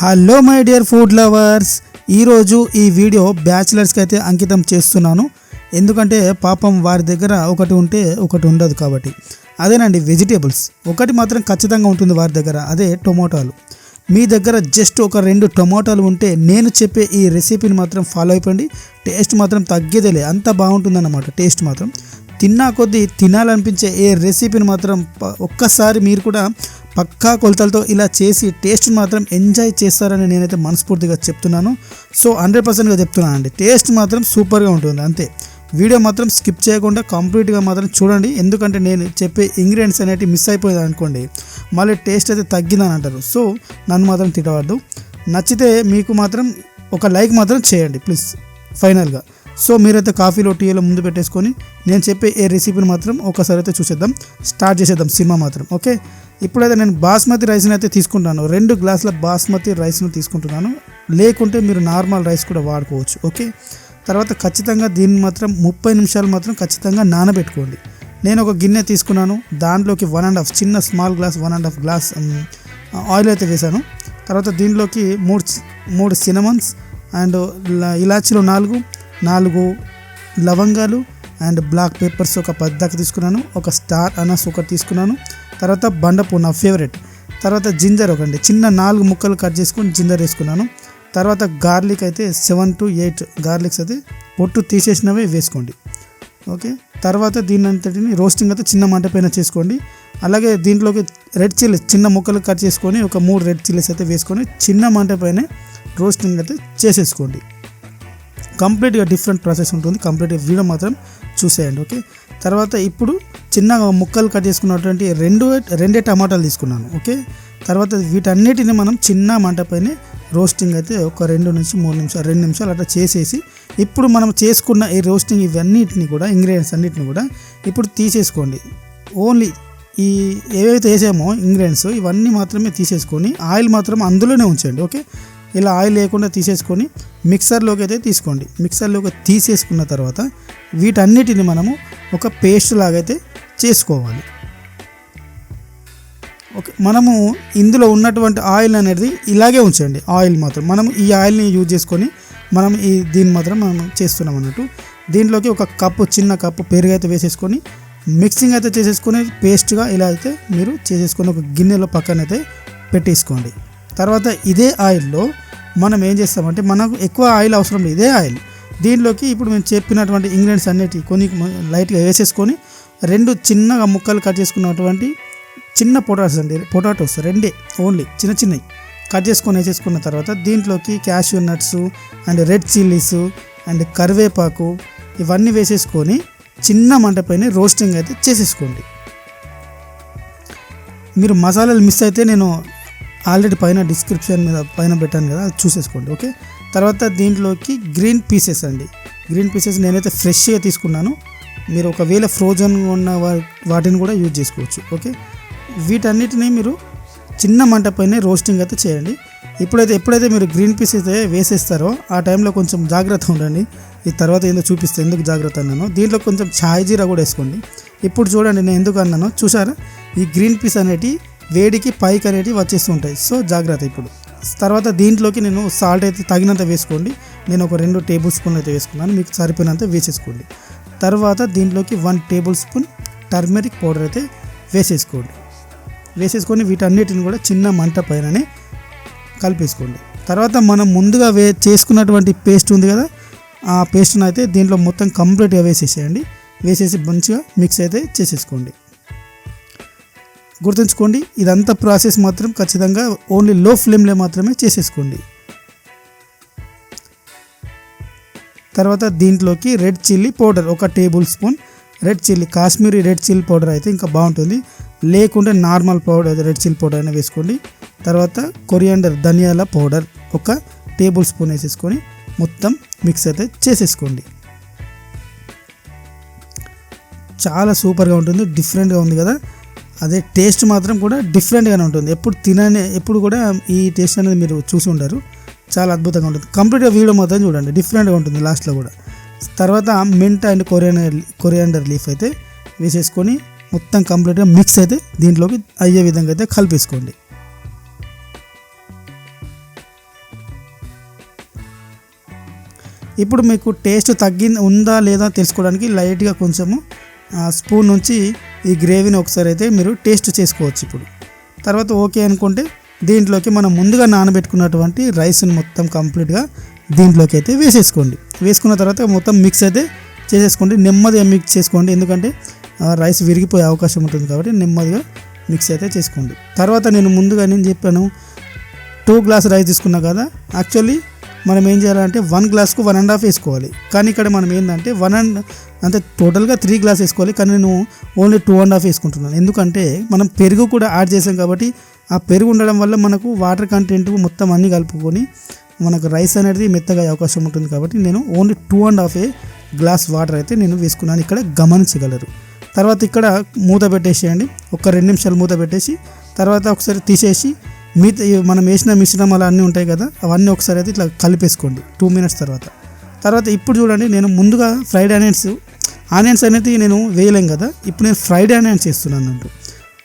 Hello my dear food lovers. ఈరోజు ఈ video బ్యాచిలర్స్కి అయితే అంకితం చేస్తున్నాను. ఎందుకంటే పాపం వారి దగ్గర ఒకటి ఉంటే ఒకటి ఉండదు కాబట్టి. అదేనండి వెజిటేబుల్స్. ఒకటి మాత్రం ఖచ్చితంగా ఉంటుంది వారి దగ్గర అదే టొమాటోలు. మీ దగ్గర జస్ట్ ఒక రెండు టొమాటోలు ఉంటే నేను చెప్పే ఈ రెసిపీని మాత్రం ఫాలో అయిపోండి. టేస్ట్ మాత్రం తగ్గేదేలే అంత బాగుంటుందన్నమాట టేస్ట్ మాత్రం. తిన్నా కొద్దీ తినాలనిపించే ఏ రెసిపీని మాత్రం ఒక్కసారి మీరు కూడా పక్కా కొలతలతో ఇలా చేసి టేస్ట్ మాత్రం ఎంజాయ్ చేస్తారని నేనైతే మనస్ఫూర్తిగా చెప్తున్నాను. సో హండ్రెడ్ పర్సెంట్గా చెప్తున్నాను అండి. టేస్ట్ మాత్రం సూపర్గా ఉంటుంది. అంతే. వీడియో మాత్రం స్కిప్ చేయకుండా కంప్లీట్గా మాత్రం చూడండి. ఎందుకంటే నేను చెప్పే ఇంగ్రీడియంట్స్ అనేవి మిస్ అయిపోయింది అనుకోండి మళ్ళీ టేస్ట్ అయితే తగ్గిందని అంటారు. సో నన్ను మాత్రం తిట్టవద్దు. నచ్చితే మీకు మాత్రం ఒక లైక్ మాత్రం చేయండి ప్లీజ్ ఫైనల్గా సో మీరైతే కాఫీలో టీలో ముందు పెట్టేసుకొని నేను చెప్పే ఏ రెసిపీని మాత్రం ఒకసారి అయితే చూసేద్దాం. స్టార్ట్ చేసేద్దాం. సినిమా మాత్రం. ఓకే? ఇప్పుడైతే నేను బాస్మతి రైస్ని అయితే తీసుకుంటాను. రెండు గ్లాసుల బాస్మతి రైస్ను తీసుకుంటున్నాను. లేకుంటే మీరు నార్మల్ రైస్ కూడా వాడుకోవచ్చు. ఓకే? తర్వాత ఖచ్చితంగా దీన్ని మాత్రం ముప్పై నిమిషాలు మాత్రం ఖచ్చితంగా నానబెట్టుకోండి. నేను ఒక గిన్నె తీసుకున్నాను. దాంట్లోకి వన్ అండ్ హాఫ్ చిన్న small glass one and half glass oil అయితే వేశాను. తర్వాత దీంట్లోకి మూడు మూడు సినమన్స్ అండ్ ఇలాచీలు నాలుగు నాలుగు లవంగాలు అండ్ బ్లాక్ పేపర్స్ ఒక పెద్దకు తీసుకున్నాను. ఒక స్టార్ అనస్ ఒకటి తీసుకున్నాను. తర్వాత బండపూ నా ఫేవరెట్ తర్వాత జింజర్ ఒకటి చిన్న నాలుగు ముక్కలు కట్ చేసుకొని జింజర్ వేసుకున్నాను. తర్వాత గార్లిక్ అయితే సెవెన్ టు ఎయిట్ గార్లిక్స్ అయితే పొట్టు తీసేసినవే వేసుకోండి. ఓకే? తర్వాత దీని అంతటిని రోస్టింగ్ అయితే చిన్న మంట పైన చేసుకోండి. అలాగే దీంట్లోకి రెడ్ చిల్లీస్ చిన్న ముక్కలు కట్ చేసుకొని ఒక మూడు రెడ్ చిల్లీస్ అయితే వేసుకొని చిన్న మంట పైన రోస్టింగ్ అయితే చేసేసుకోండి. కంప్లీట్గా డిఫరెంట్ ప్రాసెస్ ఉంటుంది. కంప్లీట్గా వీడియో మాత్రం చూసేయండి. ఓకే? తర్వాత ఇప్పుడు చిన్నగా ముక్కలు కట్ చేసుకున్నటువంటి రెండు రెండే టమాటాలు తీసుకున్నాను ఓకే? తర్వాత వీటన్నిటిని మనం చిన్న మంట పైన రోస్టింగ్ అయితే ఒక రెండు నుంచి మూడు నిమిషాలు రెండు నిమిషాలు అట్లా చేసేసి ఇప్పుడు మనం చేసుకున్న ఈ రోస్టింగ్ ఇవన్నిటిని కూడా ఇంగ్రీడియంట్స్ అన్నిటిని కూడా ఇప్పుడు తీసేసుకోండి. ఓన్లీ ఈ ఏవైతే వేసామో ఇంగ్రీడియంట్స్ ఇవన్నీ మాత్రమే తీసేసుకొని ఆయిల్ మాత్రం అందులోనే ఉంచండి ఓకే? ఇలా ఆయిల్ లేకుండా తీసేసుకొని మిక్సర్లోకి అయితే తీసుకోండి. మిక్సర్లోకి తీసేసుకున్న తర్వాత వీటన్నిటిని మనము ఒక పేస్ట్ లాగైతే చేసుకోవాలి. ఓకే మనము ఇందులో ఉన్నటువంటి ఆయిల్ అనేది ఇలాగే ఉంచండి. ఆయిల్ మాత్రం మనం ఈ ఆయిల్ని యూజ్ చేసుకొని మనం ఈ దీన్ని మాత్రం మనం చేస్తున్నాం అన్నట్టు. దీంట్లోకి ఒక కప్పు చిన్న కప్పు పెరుగు అయితే వేసేసుకొని మిక్సింగ్ అయితే చేసేసుకొని పేస్ట్గా ఇలా అయితే మీరు చేసేసుకొని ఒక గిన్నెలో పక్కన అయితే పెట్టేసుకోండి. తర్వాత ఇదే ఆయిల్లో మనం ఏం చేస్తామంటే మనకు ఎక్కువ ఆయిల్ అవసరం లేదు ఇదే ఆయిల్. దీనిలోకి ఇప్పుడు మేము చెప్పినటువంటి ఇంగ్రీడియంట్స్ అన్నిటి కొన్ని లైట్గా వేసేసుకొని రెండు చిన్నగా ముక్కలు కట్ చేసుకున్నటువంటి చిన్న పొటాటోస్ అండి. పొటాటోస్ రెండే ఓన్లీ చిన్న చిన్నవి కట్ చేసుకొని వేసేసుకున్న తర్వాత దీంట్లోకి cashew nuts and red chillies and కరివేపాకు ఇవన్నీ వేసేసుకొని చిన్న మంటపైన రోస్టింగ్ అయితే చేసేసుకోండి. మీరు మసాలాలు మిస్ అయితే నేను ఆల్రెడీ పైన డిస్క్రిప్షన్ మీద పైన పెట్టాను కదా చూసేసుకోండి ఓకే? తర్వాత దీంట్లోకి గ్రీన్ పీసెస్ అండి. గ్రీన్ పీసెస్ నేనైతే ఫ్రెష్గా తీసుకున్నాను. మీరు ఒకవేళ ఫ్రోజన్ ఉన్న వా- వాటిని కూడా యూజ్ చేసుకోవచ్చు. ఓకే? వీటన్నిటిని మీరు చిన్న మంట పైన రోస్టింగ్ అయితే చేయండి. ఇప్పుడైతే ఎప్పుడైతే మీరు గ్రీన్ పీస్ అయితే వేసేస్తారో ఆ టైంలో కొంచెం జాగ్రత్త ఉండండి. ఈ తర్వాత ఏందో చూపిస్తే ఎందుకు జాగ్రత్త అన్నాను. దీంట్లో కొంచెం ఛాయ్ జీరా కూడా వేసుకోండి. ఇప్పుడు చూడండి నేను ఎందుకు అన్నానో. చూసారా ఈ గ్రీన్ పీస్ అనేటి వేడికి పైకి అనేటివి వచ్చేస్తూ ఉంటాయి. సో జాగ్రత్త ఇప్పుడు. తర్వాత దీంట్లోకి నేను సాల్ట్ అయితే తగినంత వేసుకోండి. నేను ఒక రెండు టేబుల్ స్పూన్లు అయితే వేసుకున్నాను. మీకు సరిపోయినంత వేసేసుకోండి. తర్వాత దీంట్లోకి one tablespoon turmeric powder అయితే వేసేసుకోండి. వేసేసుకొని వీటన్నిటిని కూడా చిన్న మంట పైననే కలిపేసుకోండి. తర్వాత మనం ముందుగా వే చేసుకున్నటువంటి పేస్ట్ ఉంది కదా ఆ పేస్ట్ని అయితే దీంట్లో మొత్తం కంప్లీట్గా వేసేసేయండి. వేసేసి మంచిగా మిక్స్ అయితే చేసేసుకోండి. గుర్తుంచుకోండి ఇదంతా ప్రాసెస్ మాత్రం ఖచ్చితంగా ఓన్లీ లో ఫ్లేమ్లో మాత్రమే చేసేసుకోండి. తర్వాత దీంట్లోకి రెడ్ చిల్లీ పౌడర్ ఒక tablespoon red chilli Kashmiri red chilli powder అయితే ఇంకా బాగుంటుంది. లేకుంటే normal powder red chilli powder అయినా వేసుకోండి. తర్వాత కొరియాండర్ ధనియాల పౌడర్ ఒక టేబుల్ స్పూన్ వేసేసుకొని మొత్తం మిక్స్ అయితే చేసేసుకోండి. చాలా సూపర్గా ఉంటుంది డిఫరెంట్గా ఉంది కదా. అదే టేస్ట్ మాత్రం కూడా డిఫరెంట్గానే ఉంటుంది. ఎప్పుడు తినని ఎప్పుడు కూడా ఈ టేస్ట్ అనేది మీరు చూసి ఉంటారు. చాలా అద్భుతంగా ఉంటుంది. కంప్లీట్గా వీడియో మాత్రం చూడండి. డిఫరెంట్గా ఉంటుంది లాస్ట్లో కూడా. తర్వాత mint and coriander coriander leaf అయితే వేసేసుకొని మొత్తం కంప్లీట్గా మిక్స్ అయితే దీంట్లోకి అయ్యే విధంగా అయితే కలిపేసుకోండి. ఇప్పుడు మీకు టేస్ట్ తగ్గింది ఉందా లేదా తెలుసుకోవడానికి లైట్గా కొంచెము స్పూన్ నుంచి ఈ గ్రేవీని ఒకసారి అయితే మీరు టేస్ట్ చేసుకోవచ్చు ఇప్పుడు. తర్వాత ఓకే అనుకుంటే దీంట్లోకి మనం ముందుగా నానబెట్టుకున్నటువంటి రైస్ని మొత్తం కంప్లీట్గా దీంట్లోకి అయితే వేసేసుకోండి. వేసుకున్న తర్వాత మొత్తం మిక్స్ అయితే చేసేసుకోండి. నెమ్మదిగా మిక్స్ చేసుకోండి. ఎందుకంటే ఆ, రైస్ విరిగిపోయే అవకాశం ఉంటుంది కాబట్టి నెమ్మదిగా మిక్స్ అయితే చేసుకోండి. తర్వాత నేను ముందుగా నేను చెప్పాను టూ గ్లాస్ రైస్ తీసుకున్నా కదా. యాక్చువల్లీ మనం ఏం చేయాలంటే వన్ గ్లాస్కు వన్ అండ్ హాఫ్ వేసుకోవాలి. కానీ ఇక్కడ మనం ఏంటంటే వన్ అండ్ అంటే టోటల్గా త్రీ గ్లాస్ వేసుకోవాలి. కానీ నేను ఓన్లీ టూ అండ్ హాఫ్ వేసుకుంటున్నాను. ఎందుకంటే మనం పెరుగు కూడా యాడ్ చేసాం కాబట్టి ఆ పెరుగు ఉండడం వల్ల మనకు వాటర్ కంటెంట్ మొత్తం అన్నీ కలుపుకొని మనకు రైస్ అనేది మెత్తగా అవకాశం ఉంటుంది కాబట్టి నేను only two and half glass water అయితే నేను వేసుకున్నాను. ఇక్కడ గమనించగలరు. తర్వాత ఇక్కడ మూత పెట్టేసేయండి. ఒక రెండు నిమిషాలు మూత పెట్టేసి తర్వాత ఒకసారి తీసేసి మిగతా మనం వేసిన మిశ్రమాలు అన్నీ ఉంటాయి కదా అవన్నీ ఒకసారి అయితే ఇట్లా కలిపేసుకోండి టూ మినిట్స్ తర్వాత. తర్వాత ఇప్పుడు చూడండి నేను ముందుగా ఫ్రైడ్ ఆనియన్స్ ఆనియన్స్ అనేది నేను వేయలేం కదా ఇప్పుడు నేను ఫ్రైడ్ ఆనియన్స్ చేస్తున్నాను అన్నట్టు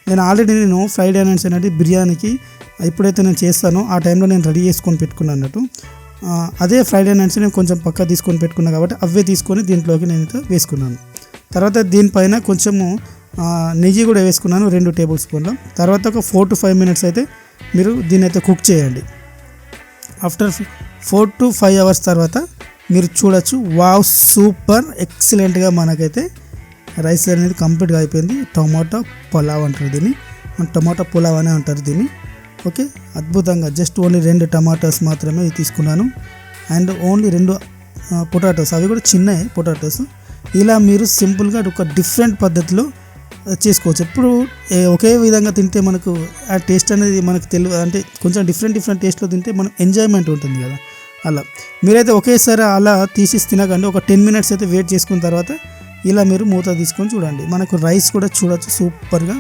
నేను ఆల్రెడీ నేను ఫ్రైడ్ ఆనియన్స్ అనేది బిర్యానీకి ఎప్పుడైతే నేను చేస్తానో ఆ టైంలో నేను రెడీ చేసుకొని పెట్టుకున్నాను అన్నట్టు. అదే ఫ్రైడ్ ఆనియన్స్ నేను కొంచెం పక్క తీసుకొని పెట్టుకున్నాను కాబట్టి అవే తీసుకొని దీంట్లోకి నేను అయితే వేసుకున్నాను. తర్వాత దీనిపైన కొంచెము నెయ్యి కూడా వేసుకున్నాను రెండు టేబుల్ స్పూన్ల తర్వాత ఒక ఫోర్ టు ఫైవ్ మినిట్స్ అయితే మీరు దీన్ని అయితే కుక్ చేయండి. After four to five hours తర్వాత మీరు చూడొచ్చు వావ్ సూపర్ ఎక్సలెంట్గా మనకైతే రైస్ అనేది కంప్లీట్గా అయిపోయింది. టమాటా పులావ్ అంటారు దీన్ని. టమాటా టమాటో పులావ్ అనే అంటారు దీన్ని. ఓకే అద్భుతంగా జస్ట్ ఓన్లీ రెండు టమాటోస్ మాత్రమే తీసుకున్నాను. అండ్ ఓన్లీ రెండు పొటాటోస్ అవి కూడా చిన్నవి పొటాటోస్ ఇలా మీరు సింపుల్గా ఒక డిఫరెంట్ పద్ధతిలో చేసుకోవచ్చు. ఎప్పుడు ఒకే విధంగా తింటే మనకు ఆ టేస్ట్ అనేది మనకు తెలియదు అంటే కొంచెం డిఫరెంట్ డిఫరెంట్ టేస్ట్లో తింటే మనం ఎంజాయ్మెంట్ ఉంటుంది కదా. అలా. మీరైతే ఒకేసారి అలా తీసేసి తినకండి. ఒక టెన్ మినిట్స్ అయితే వెయిట్ చేసుకున్న తర్వాత ఇలా మీరు మూత తీసుకొని చూడండి. మనకు రైస్ కూడా చూడొచ్చు. సూపర్గా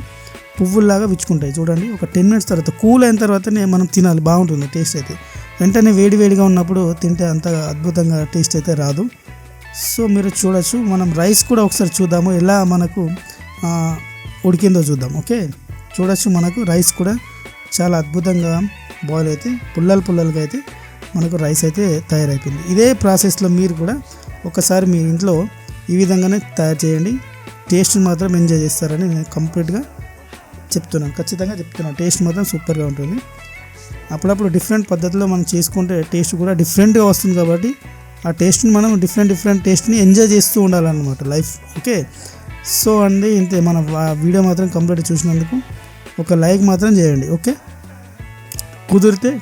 పువ్వుల్లాగా విచ్చుకుంటాయి. చూడండి. ఒక టెన్ మినిట్స్ తర్వాత కూల్ అయిన తర్వాతనే మనం తినాలి. బాగుంటుంది టేస్ట్ అయితే. వెంటనే వేడి వేడిగా ఉన్నప్పుడు తింటే అంత అద్భుతంగా టేస్ట్ అయితే రాదు. సో మీరు చూడొచ్చు. మనం రైస్ కూడా ఒకసారి చూద్దాము. ఎలా మనకు ఉడికిందో చూద్దాం ఓకే? చూడొచ్చు మనకు రైస్ కూడా చాలా అద్భుతంగా బాయిల్ అయితే పుల్లలు పుల్లలుగా అయితే మనకు రైస్ అయితే తయారైపోయింది. ఇదే ప్రాసెస్లో మీరు కూడా ఒకసారి మీ ఇంట్లో ఈ విధంగానే తయారు చేయండి. టేస్ట్ మాత్రం ఎంజాయ్ చేస్తారని నేను కంప్లీట్గా చెప్తున్నాను ఖచ్చితంగా చెప్తున్నాను. టేస్ట్ మాత్రం సూపర్గా ఉంటుంది. అప్పుడప్పుడు డిఫరెంట్ పద్ధతిలో మనం చేసుకుంటే టేస్ట్ కూడా డిఫరెంట్గా వస్తుంది కాబట్టి ఆ టేస్ట్ని మనం డిఫరెంట్ డిఫరెంట్ టేస్ట్ని ఎంజాయ్ చేస్తూ ఉండాలన్నమాట లైఫ్ ఓకే? సో అండి ఇంతే మన వీడియో మాత్రం కంప్లీట్ చూసినందుకు ఒక లైక్ మాత్రం చేయండి ఓకే? కుదిరితే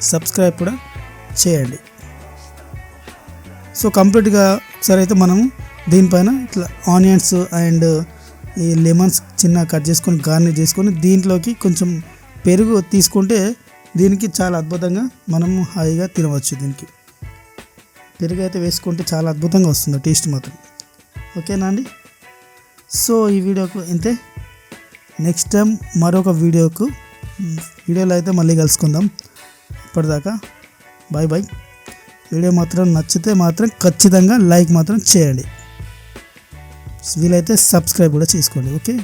సబ్స్క్రైబ్ కూడా చేయండి. సో కంప్లీట్గా సరే అయితే మనము దీనిపైన ఇట్లా ఆనియన్స్ అండ్ ఈ లెమన్స్ చిన్న కట్ చేసుకొని గార్నిష్ చేసుకొని దీంట్లోకి కొంచెం పెరుగు తీసుకుంటే దీనికి చాలా అద్భుతంగా మనము హాయిగా తినవచ్చు దీనికి. పెరుగు అయితే వేసుకుంటే చాలా అద్భుతంగా వస్తుంది టేస్ట్ మాత్రం. ఓకేనా అండి? సో ఈ వీడియోకు ఇంతే. నెక్స్ట్ టైం మరొక వీడియోకు వీడియోలో అయితే మళ్ళీ కలుసుకుందాం. ఇప్పటిదాకా బాయ్ బాయ్ వీడియో మాత్రం నచ్చితే మాత్రం ఖచ్చితంగా లైక్ మాత్రం చేయండి. వీలైతే సబ్స్క్రైబ్ కూడా చేసుకోండి ఓకే?